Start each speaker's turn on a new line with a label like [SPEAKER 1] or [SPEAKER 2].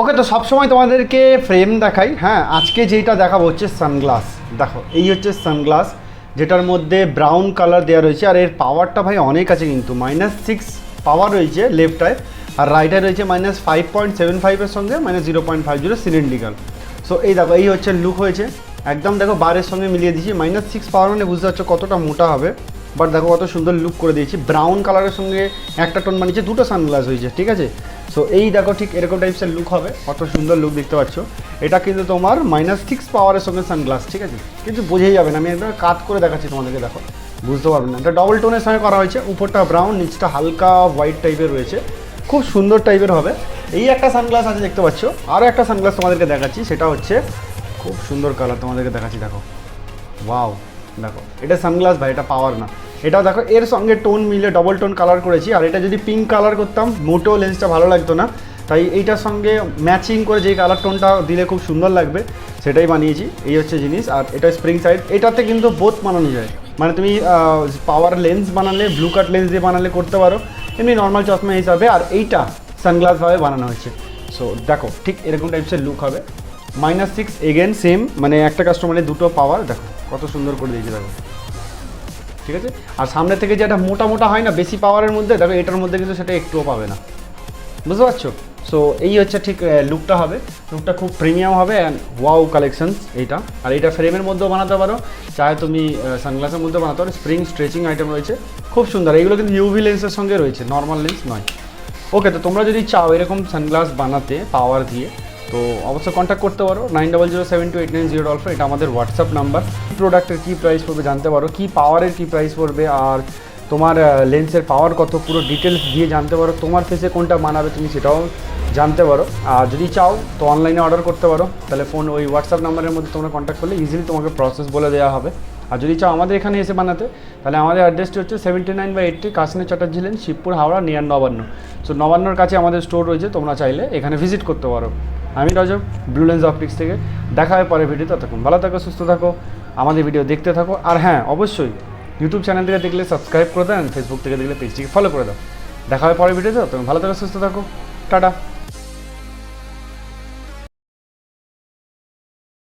[SPEAKER 1] ওকে, তো সবসময় তোমাদেরকে ফ্রেম দেখাই। হ্যাঁ আজকে যেইটা দেখাবো হচ্ছে সানগ্লাস দেখো, এই হচ্ছে সানগ্লাস যেটার মধ্যে ব্রাউন কালার দেওয়া রয়েছে। আর এর পাওয়ারটা ভাই অনেক আছে কিন্তু। মাইনাস সিক্স পাওয়ার রয়েছে লেফটায় আর রাইটে রয়েছে মাইনাস ফাইভ পয়েন্ট সেভেন ফাইভের সঙ্গে minus zero point five zero cylindrical so এই দেখো, এই হচ্ছে লুক হয়েছে। একদম দেখো বারের সঙ্গে মিলিয়ে দিয়েছি। মাইনাস সিক্স পাওয়ার মানে বুঝতে পারছ কতটা মোটা হবে। বাট দেখো, কত সুন্দর লুক করে দিয়েছি। ব্রাউন কালারের সঙ্গে একটা টোন বানিয়েছে, দুটো সানগ্লাস হয়েছে, ঠিক আছে? সো এই দেখো ঠিক এরকম টাইপসের লুক হবে। কত সুন্দর লুক দেখতে পাচ্ছ। এটা কিন্তু তোমার মাইনাস সিক্স পাওয়ারের সঙ্গে সানগ্লাস ঠিক আছে? কিন্তু বোঝাই যাবে না, আমি একদম কাত করে দেখাচ্ছি তোমাদেরকে, দেখো। বুঝতে পারবে না। এটা ডবল টোনের সঙ্গে করা হয়েছে। উপরটা ব্রাউন নিচটা হালকা হোয়াইট টাইপের রয়েছে। খুব সুন্দর টাইপের হবে। এই একটা সানগ্লাস আছে, দেখতে পাচ্ছ? আরও একটা সানগ্লাস তোমাদেরকে দেখাচ্ছি। সেটা হচ্ছে, খুব সুন্দর কালার তোমাদেরকে দেখাচ্ছি, দেখো। ওয়াও দেখো। এটা সানগ্লাস ভাই, এটা পাওয়ার না। এটা দেখো, এর সঙ্গে টোন মিলে ডবল টোন কালার করেছি। আর এটা যদি পিঙ্ক কালার করতাম, মোটেও লেন্সটা ভালো লাগতো না। তাই এইটার সঙ্গে ম্যাচিং করে যেই কালার টোনটা দিলে খুব সুন্দর লাগবে, সেটাই বানিয়েছি। এই হচ্ছে জিনিস। আর এটা স্প্রিং সাইড এটাতে কিন্তু বোধ বানানো যায়। মানে তুমি পাওয়ার লেন্স বানালে ব্লু কাট লেন্স দিয়ে বানালে করতে পারো। এমনি নর্মাল চশমা হিসাবে। আর এইটা সানগ্লাসভাবে বানানো হয়েছে। সো দেখো, ঠিক এরকম টাইপসের লুক হবে। মাইনাস সিক্স এগেন সেম মানে একটা কাস্টমারের দুটো পাওয়ার দেখো, কত সুন্দর করে দিয়েছে, দেখো। ঠিক আছে? আর সামনে থেকে যে যেটা মোটা মোটা হয় না, বেশি পাওয়ারের মধ্যে, দেখো এটার মধ্যে কিন্তু সেটা একটুও পাবে না। বুঝতে পারছ? সো এই হচ্ছে ঠিক লুকটা হবে। লুকটা খুব প্রিমিয়াম হবে অ্যান্ড ওয়াও কালেকশনস এইটা। আর এইটা ফ্রেমের মধ্যেও বানাতে পারো। চাहे তুমি সানগ্লাসের মধ্যে বানাতে পারো। স্প্রিং স্ট্রেচিং আইটেম রয়েছে। খুব সুন্দর। এইগুলো কিন্তু ইউভি লেন্সের সঙ্গে রয়েছে নর্মাল লেন্স নয়। ওকে তো তোমরা যদি চাও এরকম সানগ্লাস বানাতে পাওয়ার দিয়ে তো অবশ্যই কন্ট্যাক্ট করতে পারো। Nine double zero seven two eight nine zero double এটা আমাদের হোয়াটসঅ্যাপ নাম্বার প্রোডাক্টের কী প্রাইস পড়বে জানতে পারো। কী পাওয়ারের কী প্রাইস পড়বে আর তোমার লেন্সের পাওয়ার কত, পুরো ডিটেলস দিয়ে জানতে পারো। তোমার ফেসে কোনটা মানাবে তুমি সেটাও জানতে পারো। আর যদি চাও তো অনলাইনে অর্ডার করতে পারো। তাহলে ফোন ওই হোয়াটসঅ্যাপ নাম্বারের মধ্যে তোমরা কন্ট্যাক্ট করলে ইজিলি তোমাকে প্রসেস বলে দেওয়া হবে। আর যদি চাও আমাদের এখানে এসে বানাতে, তাহলে আমাদের অ্যাড্রেসটি হচ্ছে seventy nine by eighty Kashini Chatterjee lane Shibpur, Howrah, near Nabanna. So নবান্নর কাছে আমাদের স্টোর রয়েছে, তোমরা চাইলে এখানে ভিজিট করতে পারো। আমি রজব ব্লু লেন্স অপটিক্স থেকে। দেখা হয় পরে ভিডিও ততক্ষণ ভালো থাকো, সুস্থ থাকো, আমাদের ভিডিও দেখতে থাকো। আর হ্যাঁ অবশ্যই ইউটিউব চ্যানেল থেকে দেখলে সাবস্ক্রাইব করে দেন ফেসবুক থেকে দেখলে পেজটিকে ফলো করে দাও। দেখা হয় পরে ভিডিওতে তখন ভালো থাকো, সুস্থ থাকো। টাটা।